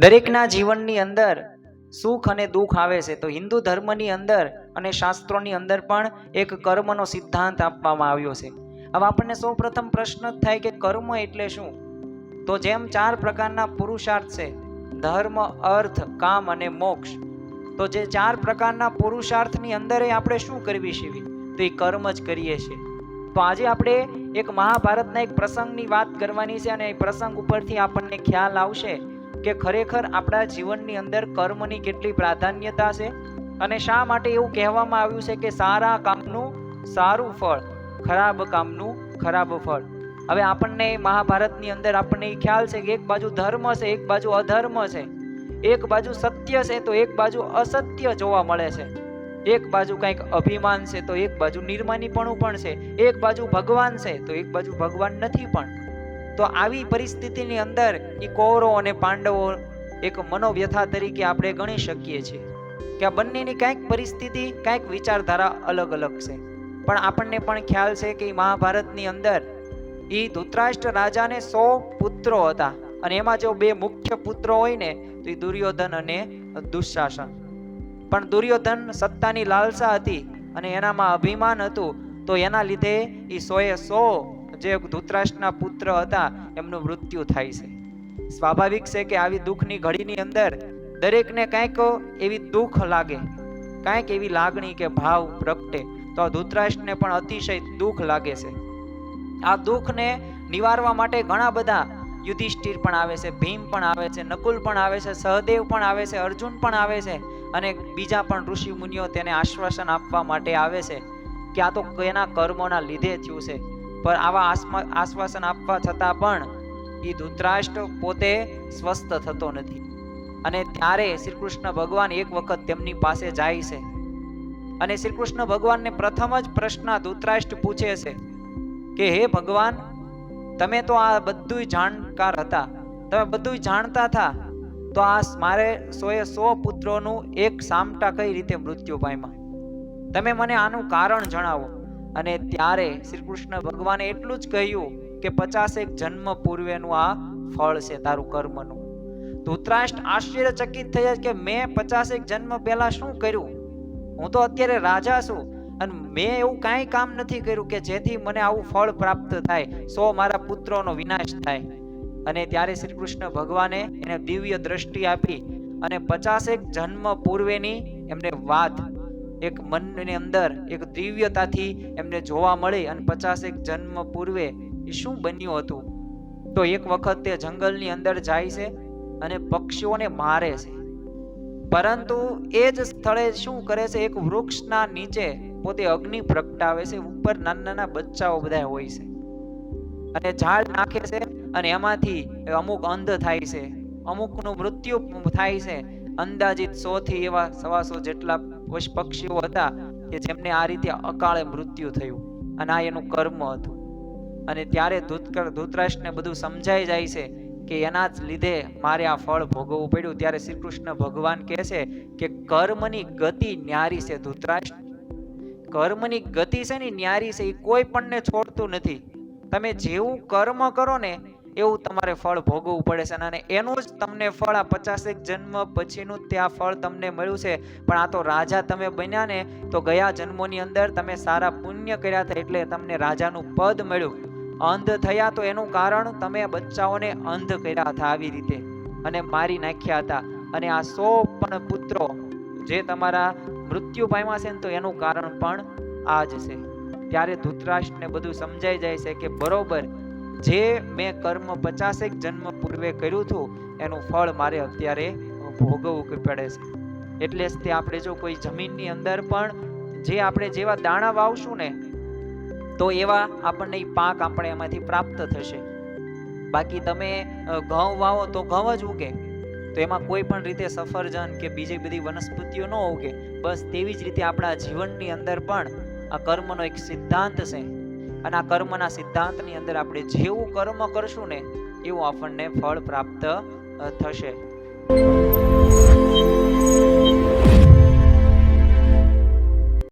દરેકના જીવનની અંદર સુખ અને દુઃખ આવે છે. તો હિન્દુ ધર્મની અંદર અને શાસ્ત્રોની અંદર પણ એક કર્મનો સિદ્ધાંત આપવામાં આવ્યો છે. હવે આપણને સૌપ્રથમ પ્રશ્ન જ થાય કે કર્મ એટલે શું? તો જેમ ચાર પ્રકારના પુરુષાર્થ છે, ધર્મ, અર્થ, કામ અને મોક્ષ. તો જે ચાર પ્રકારના પુરુષાર્થની અંદર આપણે શું કરવી છીએ તો એ કર્મ જ કરીએ છીએ. તો આજે આપણે એક મહાભારતના એક પ્રસંગની વાત કરવાની છે અને એ પ્રસંગ ઉપરથી આપણને ખ્યાલ આવશે કે ખરેખર આપણા જીવનની અંદર કર્મની કેટલી પ્રાધાન્યતા છે? અને શા માટે એવું કહેવામાં આવ્યું છે કે સારા કામનું સારું ફળ, ખરાબ કામનું ખરાબ ફળ? હવે આપણને મહાભારતની અંદર આપણને એ ખ્યાલ છે કે એક બાજુ ધર્મ છે, એક બાજુ અધર્મ છે. એક બાજુ સત્ય છે તો એક બાજુ અસત્ય જોવા મળે છે. એક બાજુ કંઈક અભિમાન છે તો એક બાજુ નિર્માનીપણું પણ છે. એક બાજુ ભગવાન છે તો એક બાજુ ભગવાન નથી પણ. તો આવી પરિસ્થિતિની અંદર એ કૌરવો અને પાંડવો એક મનોવ્યથા તરીકે આપણે ગણી શકીએ છીએ કે આ બંનેની કાંઈક પરિસ્થિતિ, કાંઈક વિચારધારા અલગ અલગ છે. પણ આપણને પણ ખ્યાલ છે કે મહાભારતની અંદર એ ધૂતરાષ્ટ્ર રાજાને સો પુત્રો હતા અને એમાં જો બે મુખ્ય પુત્રો હોય ને, તો એ દુર્યોધન અને દુશાસન. પણ દુર્યોધન સત્તાની લાલસા હતી અને એનામાં અભિમાન હતું, તો એના લીધે એ સોએ સો જે ધૂતરાષ્ટ્રના પુત્ર હતા, એમનું મૃત્યુ થાય છે. સ્વાભાવિક છે કે આવી દુઃખની ઘડીની અંદર દરેકને કાંઈક એવી દુઃખ લાગે, કાંઈક એવી લાગણી કે ભાવ પ્રગટે, તો ધૃતરાષ્ટ્રને પણ અતિશય દુઃખ લાગે છે. આ દુઃખને નિવારવા માટે ઘણા બધા યુધિષ્ઠિર પણ આવે છે, ભીમ પણ આવે છે, નકુલ પણ આવે છે, સહદેવ પણ આવે છે, અર્જુન પણ આવે છે અને બીજા પણ ઋષિ મુનિઓ તેને આશ્વાસન આપવા માટે આવે છે કે આ તો એના કર્મોના લીધે થયું છે. પણ આવા આશ્વાસન આપવા છતાં પણ એ ધૂતરાષ્ટ્ર પોતે સ્વસ્થ થતો નથી. અને ત્યારે શ્રી કૃષ્ણ ભગવાન એક વખત તેમની પાસે જાય છે. અને શ્રી કૃષ્ણ ભગવાનને પ્રથમ જ પ્રશ્ન ધૂતરાષ્ટ્ર પૂછે છે કે, હે ભગવાન, તમે તો આ બધું જાણકાર હતા. તમે બધું જાણતા હતા તો આ મારે સોએ સો પુત્રોનું એક સામટા કઈ રીતે મૃત્યુ પામ્યા? તમે મને આનું કારણ જણાવો. અને ત્યારે શ્રી કૃષ્ણ ભગવાને એટલું જ કહ્યું કે પચાસેક જન્મ પૂર્વેનું આ ફળ છે તારું કર્મનું. ધૂતરાષ્ટ્ર આશ્ચર્યચકિત થયા કે મેં પચાસેક જન્મ પહેલા શું કર્યું? હું તો અત્યારે રાજા છું અને મેં એવું કાંઈ કામ નથી કર્યું કે જેથી મને આવું ફળ પ્રાપ્ત થાય, સો મારા પુત્રોનો વિનાશ થાય. અને ત્યારે શ્રી કૃષ્ણ ભગવાને એને દિવ્ય દ્રષ્ટિ આપી અને પચાસેક જન્મ પૂર્વેની એમને વાત એક મનની અંદર એક દિવ્યતાથી એમને જોવા મળી અને પચાસેક જન્મ પૂર્વે એ શું બન્યું હતું? તો એક વખત તે જંગલની અંદર જાય છે અને પક્ષીઓને મારે છે. પરંતુ એ જ સ્થળે શું કરે છે? એક વૃક્ષના નીચે પોતે અગ્નિ પ્રગટાવે છે. ઉપર નાના નાના બચ્ચાઓ બધા હોય છે. અને ઝાડ નાખે છે અને એમાંથી અમુક અંધ થાય છે. અમુકનું મૃત્યુ થાય છે. અંદાજિત સો થી એવા સવાસો જેટલા પશુ પક્ષીઓ હતા કે જેમને આ રીતે અકાળે મૃત્યુ થયું અને આ એનું કર્મ હતું. અને ત્યારે ધૃતરાષ્ટ્રને બધું સમજાઈ જાય છે કે એના જ લીધે મારે આ ફળ ભોગવવું પડ્યું. ત્યારે શ્રી કૃષ્ણ ભગવાન કહે છે કે કર્મની ગતિ ન્યારી છે ધૂતરાષ્ટ્ર. કર્મની ગતિ છે ને ન્યારી છે એ કોઈ પણને છોડતું નથી. તમે જેવું કર્મ કરો ને એવું તમારે ફળ ભોગવવું પડે છે અને એનું જ તમને ફળ આ પચાસેક જન્મ પછીનું જ ત્યાં ફળ તમને મળ્યું છે. પણ આ તો રાજા તમે બન્યા ને તો ગયા જન્મોની અંદર તમે સારા પુણ્ય કર્યા હતા એટલે તમને રાજાનું પદ મળ્યું. અંધ થયા તો એનું કારણ તમે બચ્ચાઓને અંધ કર્યા હતા આવી રીતે. અને મારી નાખ્યા હતા. અને આ સો પણ પુત્રો જે તમારા મૃત્યુ પામ્યા છે ને તો એનું કારણ પણ આ જ છે. ત્યારે ધૃતરાષ્ટ્રને બધું સમજાઈ જાય છે કે બરોબર જે મેં કર્મ પચાસેક જન્મ પૂર્વે કર્યું હતું, એનું ફળ મારે અત્યારે ભોગવવું પડે છે. એટલે જ તે આપણે જો કોઈ જમીનની અંદર પણ જે આપણે જેવા દાણા વાવશું ને, તો એવા આપણને પાક આપણે એમાંથી પ્રાપ્ત થશે. બાકી તમે ઘઉં વાવો તો ઘઉં જ ઉગે. તો એમાં કોઈ પણ રીતે સફરજન કે બીજી બધી વનસ્પતિઓ ન ઉગે. બસ તેવી જ રીતે આપણા જીવનની અંદર પણ આ કર્મનો એક સિદ્ધાંત છે. અને આ કર્મના સિદ્ધાંતની અંદર આપણે જેવું કર્મ કરશું ને, એવું આપણને ફળ પ્રાપ્ત થશે.